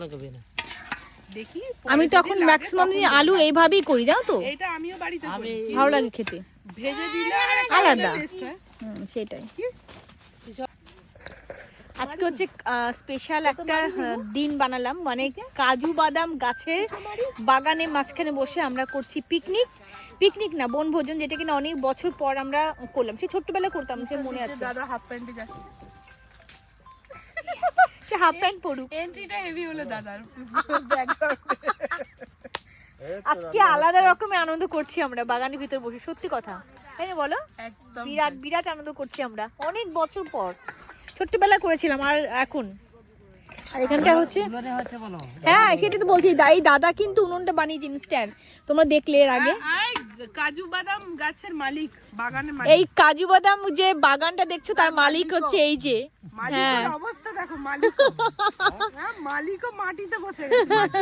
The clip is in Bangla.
লাগাবে না দেখি আমি পরে তো এখন ম্যাক্সিমাম আলু এইভাবেই করি জানো তো? এটা আমিও বাড়িতে করি। ভালো লাগে খেতে। ভেজে দিলে আলাদা। সেটাই। আজকে হচ্ছে স্পেশাল একটা দিন বানালাম। মানে কাজু বাদাম গাছের বাগানে মাঝখানে বসে আমরা করছি পিকনিক পিকনিক না বনভোজন যেটা কিনা অনেক বছর পর আমরা করলাম। সে ছোট্টবেলায় করতাম সে মনে আছে। দাদা হাফ প্যান্টে যাচ্ছে? হাফ প্যান্ট পরুক। এন্ট্রিটা হেভি হলো দাদার। আজকে আলাদা রকমের আনন্দ করছি আমরা বাগানের ভিতর বসে সত্যি কথা। তাই না বলো? বিরাট বিরাট আনন্দ করছি আমরা। অনেক বছর পর। ছোট্টবেলা করেছিলাম আর এখন? আর এখানটা হচ্ছে হ্যাঁ সেটা তো বলছি। এই দাদা কিন্তু উনুনটা বানিয়েছে ইনস্ট্যান্ট তোমরা দেখলে এর আগে। কাজু বাদাম গাছের মালিক বাগানের মালিক। এই কাজু বাদাম যে বাগানটা দেখছ তার মালিক হচ্ছে এই যে। মালিকের অবস্থা দেখো মালিক হ্যাঁ মালিকও মাটিতে বসে গেছে